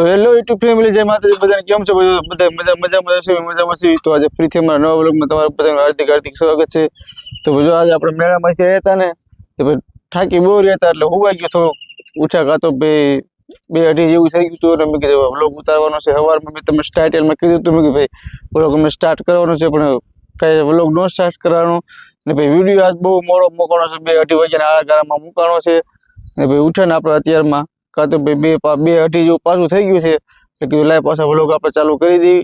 તો hello YouTube family જય માતાજી. બધાને કેમ છો? બધા મજા, મજામાં છે મજામાં છે તો આજે ફરીથી અમારા નવા બ્લોગમાં તમારું બધાનું હાર્દિક હાર્દિક સ્વાગત છે. તો જો આજે આપણે મેળામાંથી આવ્યા હતા ને, તો પછી થાકી બહુ રહ્યા હતા એટલે હુવાઈ ગયો થોડો ઉઠા કાતો ભાઈ બે અઢી જેવું થઈ ગયું હતું. અને મેં કીધું બ્લોગ ઉતારવાનો છે. સવારમાં મેં તમે સ્ટાર્ટલમાં કીધું હતું. મેં કે ભાઈ બ્લોગ અમે સ્ટાર્ટ કરવાનો છે, પણ કાંઈ બ્લોગ નો સ્ટાર્ટ કરવાનો. ને ભાઈ વીડિયો આજ બહુ મોડો મૂકવાનો છે. બે અઢી વાગ્યાના આળાગાળામાં મૂકવાનો છે. ને ભાઈ, ઉઠે ને આપણે અત્યારમાં કાં બે બે અઢી જેવું પાછું થઈ ગયું છે. કીધું, લાય, પાછા વ્લોગ આપણે ચાલુ કરી દઈએ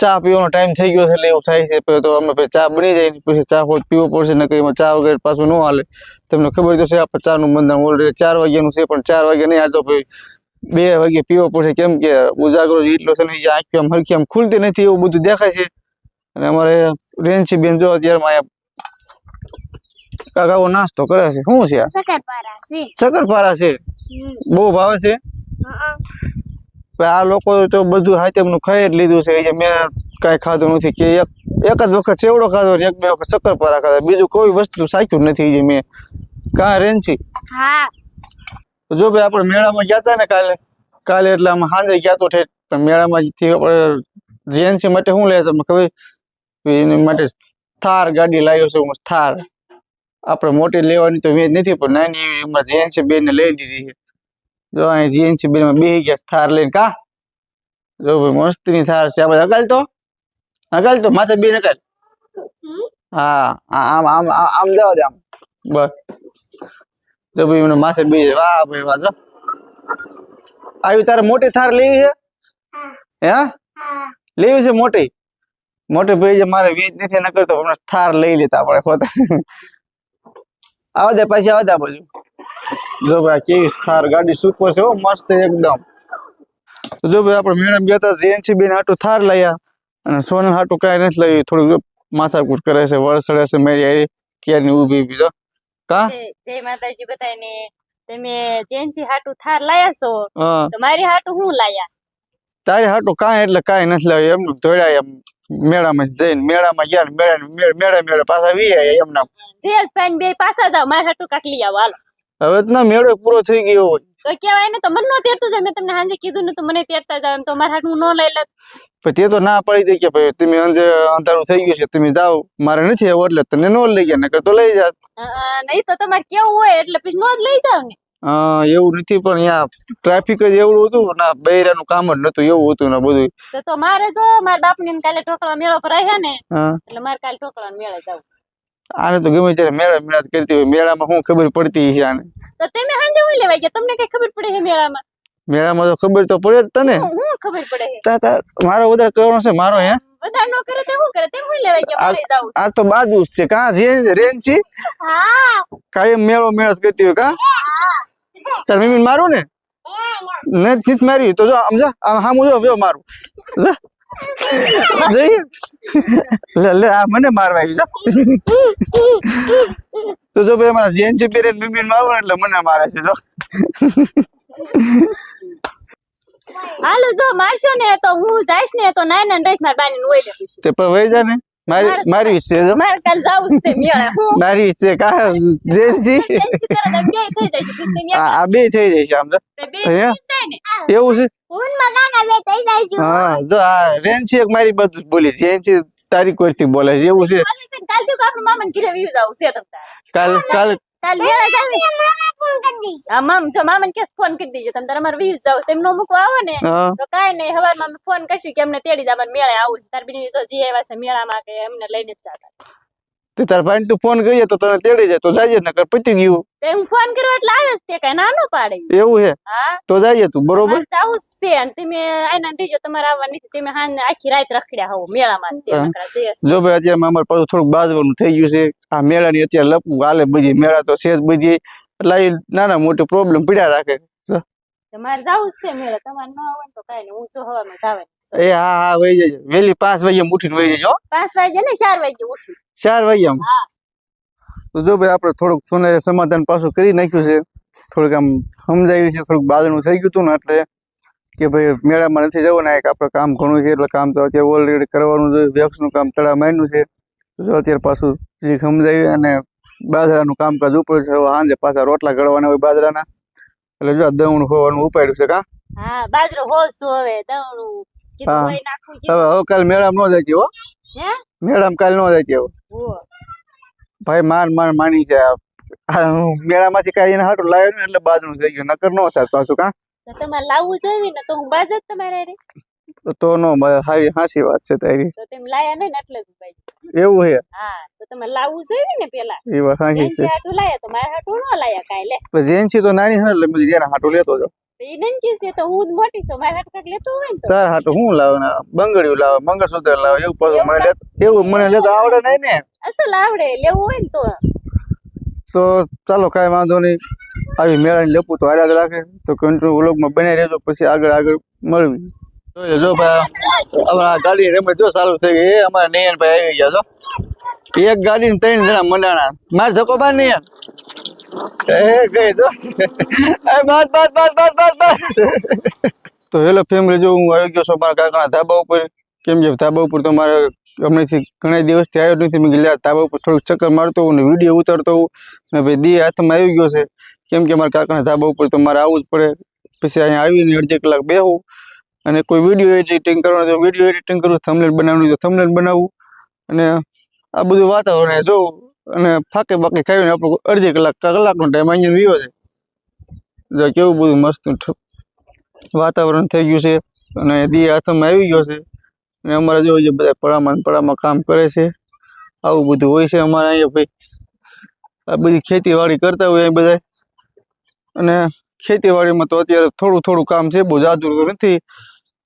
ચા પીવાનો ટાઈમ થઈ ગયો છે, એટલે એવું થાય છે. તો અમે ચા બની જાય, પછી ચા હોત પીવો પડશે ને એમાં ચા વગર પાછું ન હાલે. તમને ખબર તો છે, આપણે ચાનું બંધાણ ઓલરેડી ચાર વાગ્યાનું છે, પણ ચાર વાગ્યા નહીં આવતો ભાઈ બે વાગે પીવો પડશે. કેમ કે ઉજાગરો એટલો છે ને આંખી આમ હરખી આમ ખુલતી નથી, એવું બધું દેખાય છે. અને અમારે રેન્સી બેન જો અત્યારમાં કાકાઓ નાસ્તો કરે છે. શું છે શક્કરપારા છે. શક્કરપારા છે? બહુ ભાવે છે? આ લોકો તો બધું હાથેમનું ખાઈ જ લીધું છે. મેં કાંઈ ખાધું નથી કે એક એક જ વખત સેવડો ખાધો ને એક બે વખત શક્કરપારા ખાધા. બીજું કોઈ વસ્તુ સાખ્યું નથી જે મેં કાં રેન્સી હા. જો ભાઈ આપણે મેળામાં ગયા હતા ને કાલે કાલે એટલે આમ સાંજે ગયા તો ઠેઠ પણ મેળામાંથી આપણે જીએનસી માટે શું લે તમને ખબર એની માટે થાર ગાડી લાવ્યો છે હું થાર. આપણે મોટી લેવાની તો વેચ નથી, પણ નાની એવી એમાં જીએનસી બેને લઈ દીધી છે. જો અહીં જીએનસી બેનમાં બેસી ગયા થાર લઈને, કા? જો ભાઈ મસ્તીની થાર છે. આપણે અગાલ તો? અગાલ તો? માથે બે નકાલ હા આમ આમ આમ જવા દે આમ. બસ. જો ભાઈ એમને માથે બે વાહ ભાઈ વાહ, જો. આવી તારે મોટી થાર લેવી છે? હે? લેવી છે મોટી? મોટી ભાઈ મારે વેચ નથી, નકર તો હમણાં થાર લઈ લેતા આપણે ખોતા. આવા દે પાછી આવા દે બાજુ. જો ભાઈ કેવી થાર ગાડી સુપર છે મસ્ત એકદમ. જો ભાઈ આપણે મેડમ ગયા હતા જેએનસી બેન હાટું થાર લાયા અને સોનલ હાટું કાંઈ નથી લાવી થોડુંક માથાકૂટ કરે છે વળસડે છે મેરી આઈ ક્યારની ઊભી બીજો કા? જય માતાજી બધાને તમે જેન્સી હાટું થાર લાયા છો તો મારી હાટું હું લાયા? તારી હાટું કાંઈ એટલે કાંઈ નથી લાવ્યું. એમનું ધોળ્યા એમ. મેળામાં જઈને મેળામાં ગયા મેળા મેળા મેળા પાછા વી આયા એમના જેસ બે પાછા જાવ મારા હાટુ કાક આવો હાલો. હવે તો મેળો પૂરો થઈ ગયો હોય. તો કેવાય ને તો મને નો તેરતું જાય મેં તમને હાંજે કીધું ને તો મને તેરતા જાવ એમ તો મારા હાટુ નો લઈ લેત પણ તે તો ના પડી દઈ કે ભાઈ તમે અંજે અંધારું થઈ ગયું છે તમે જાઓ. મારે નથી આવું એટલે તને નો લઈ ગયા નકર તો લઈ જાત. નહીં તો તમારે કેવું હોય એટલે પછી નો જ લઈ જાવ ને. એવું નથી પણ અહીંયા ટ્રાફિક જ એવું હતું ના બૈરાનું કામ જ નતું એવું હતું ને બધું તો તો મારે જો મારા બાપ ને કાલે ઢોકળા મેળો પર રહ્યા ને એટલે મારે કાલે ઢોકળા મેળે જાવ આને તો ગમે ત્યારે મેળા મેળા કરતી હોય મેળામાં શું ખબર પડતી છે આને? તો તમે હાંજે હું લેવાય ગયા? તમને કઈ ખબર પડે છે મેળામાં? મેળામાં તો ખબર તો પડે જ તને. હું ખબર પડે તા તા મારો વધારે કરવાનો છે મારો હે? બધા નો કરે તે હું કરે? તે હું લેવાય ગયા મારે જાવ આ તો બાજુ છે કાં જે રેન છે? હા. કાયમ મેળો મેળો કરતી હોય કા? તાર મમ્મી મારું ને? ને નથી મારી. તો જો આમ જા આમ હામું જો હવે મારું. જા. જઈ. લે લે આ મને મારવા આવી જા. તો જો ભાઈ મારા જેન છે પેરે મમ્મી મારું એટલે મને મારે છે જો. હાલો જો મારશો ને તો હું જાઈશ ને તો નાય નાન રહીશ મારા બાની નું લેવું છે. તે પર વહી જા ને. મારી મારી છે. મારે કાલ જાવું છે મેળે. હું? મારી છે કા બે થઈ જશે મેળે આ બે થઈ છે આમ તો. એવું છે? હું મગાના બે થઈ જાય હા જો આ રેન છે એક મારી બધું બોલી છે. છે તારી કોઈથી બોલે છે. એવું છે. કાલે તો- આપણું મામાને ઘરે વીવ જાવું છે તમ કાલ કાલ કાલ મેળે જાવી. ફોન કરી દઈશ હા મામ જો મામાને કેસ ફોન કરી દેજો. તમે તારે અમારે જાવ તેમ નો મૂકવા આવો ને તો કાંઈ નહીં ફોન કરશું કે અમને તેડી જા મેળે આવું તાર બીજી જો જે આવ્યા છે મેળામાં કે એમને લઈને જ જાતા. તે તાર ભાઈ તું ફોન કરીએ તો તને તેડી જાય તો જાય નકર પતી ગયું તે હું ફોન કર્યો એટલે આવે જ તે કાંઈ પાડે. એવું છે હા. તો જાય તું બરોબર? જાવું છે અને તમે આઈના રીજો તમારે આવવા નથી તમે હાંજે આખી રાત રખડ્યા હો મેળામાં જ ભાઈ અત્યારે અમારે પાછું થોડુંક બાજવાનું થઈ ગયું છે. આ મેળાની અત્યારે લપવું હાલે બધી મેળા તો છે જ બધી. એટલે એ નાના મોટી પ્રોબ્લેમ પીડ્યા રાખે. તમારે જાવું છે મેળે તમારે ન હોય તો કાંઈ નહીં હું જો હવામાં જાવે એ હા હા વહી જાય વેલી પાંચ વાગ્યા ઉઠીને વહી પાંચ વાગે ને ચાર વાગે ઉઠી ચાર વાગ્યા હા. તો જો ભાઈ આપણે થોડુંક સોનેરે સમાધાન પાછું કરી નાખ્યું છે. થોડુંક આમ સમજાવ્યું છે થોડુંક બાજણું થઈ ગયું હતું ને એટલે કે ભાઈ મેળામાં નથી જવું ને એક આપણે કામ ઘણું છે એટલે કામ તો અત્યારે ઓલરેડી કરવાનું છે વેક્સનું કામ તળા માન્યું છે. તો જો અત્યારે પાછું જે અને બાજરાનું કામકાજ ઉપર છે સાંજે પાછા રોટલા ગળવાના હોય બાજરાના. એટલે જો દવણું હોવાનું ઉપાડ્યું છે કા? હા બાજરો હોશું હવે દવણું હવે હવે કાલ મેળામાં નો જાય હો? મેળામાં કાલ નો જાય હો. ભાઈ માન માન માની છે મેળામાંથી કાંઈ એને હાટું લાવ્યું એટલે બાજનું થઈ ગયું. નકર નો થાય પાછું કા? તમારે લાવવું જોઈએ ને તો હું બાજ તમારે હારે. તો નો હારી હાસી વાત છે તારી. તો તેમ લાયા નહીં ને એટલે જ ભાઈ એવું છે હા તો તમે લાવવું જોઈએ ને પેલા. એ વાત સાચી છે. હાટુ લાયા તો મારા હાટુ નો લાયા કાઈ લે. પણ જેન્સી તો નાની ને એટલે મેં જેના હાટું લેતો જો તો ઈ છે તો હું મોટી છું મારા હાટું કાક લેતો હોય ને તો. તાર હાટુ હું લાવે ને બંગડીયું લાવ મંગળસૂત્ર લાવ એવું પાછું મને લે એવું મને લેતા આવડે નહીં ને. અસલ આવડે લેવું હોય ને તો. તો ચાલો કાઈ વાંધો નહીં. આવી મેળાની લેપું તો હાલ્યા રાખે. તો કન્ટિન્યુ વ્લોગમાં બનાવી રહેજો પછી આગળ આગળ મળવી. જો ભાઈ હવે આ ગાડી રમત જો ચાલુ થઈ ગઈ એ અમારા નયનભાઈ આવી ગયા જો. એક ગાડી ને ત્રણ જણા મંડાણા. માર ધક્કો બાર નયન. એ ગઈ જો. એ બસ બસ બસ બસ બસ બસ. તો હેલો ફેમિલી જો હું આવી ગયો છું મારા કાકાના ધાબા ઉપર. કેમ કે ધાબા ઉપર તો મારે હમણાંથી ઘણા દિવસથી આવ્યો નથી. મેં કીધું લે, ધાબા ઉપર થોડુંક ચક્કર મારતો હોઉં ને વીડિયો ઉતારતો હોઉં. ને ભાઈ દી હાથમાં આવી ગયો છે. કેમ કે મારા કાકાના ધાબા ઉપર તો મારે આવવું જ પડે. પછી અહીંયા આવીને અડધી કલાક બેહું. અને કોઈ વીડિયો એડિટિંગ કરવાનું તો વીડિયો એડિટિંગ કરવું થમલેટ બનાવવાનું તો થમલેટ બનાવવું. અને આ બધું વાતાવરણ જોવું અને ફાકે બાકે ખાઈને આપણું અડધી કલાક કલાકનો ટાઈમ અહીંયા વિયો છે. જો કેવું બધું મસ્ત વાતાવરણ થઈ ગયું છે. અને દી હાથમાં આવી ગયો છે. અને અમારે જો બધા પડામાં પડામાં કામ કરે છે, આવું બધું હોય છે અમારે અહીંયા ભાઈ. આ બધી ખેતીવાડી કરતા હોય અહીં બધા અને ખેતીવાડીમાં તો અત્યારે થોડું થોડું કામ છે, બહુ જાદુ નથી.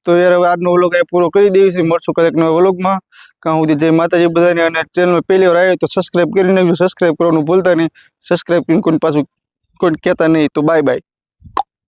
તો યાર આજનો વ્લોગ અહીં પૂરો કરી છીએ. મળશું કદાચ નવા વ્લોગમાં કાં સુધી જય માતાજી બધાને અને ચેનલ પહેલી વાર આવ્યો તો સબસ્ક્રાઈબ કરી નાખજો. સબસ્ક્રાઈબ કરવાનું ભૂલતા નહીં. સબસ્ક્રાઈબ કરીને કોઈ પાછું કોઈ કહેતા નહીં તો બાય બાય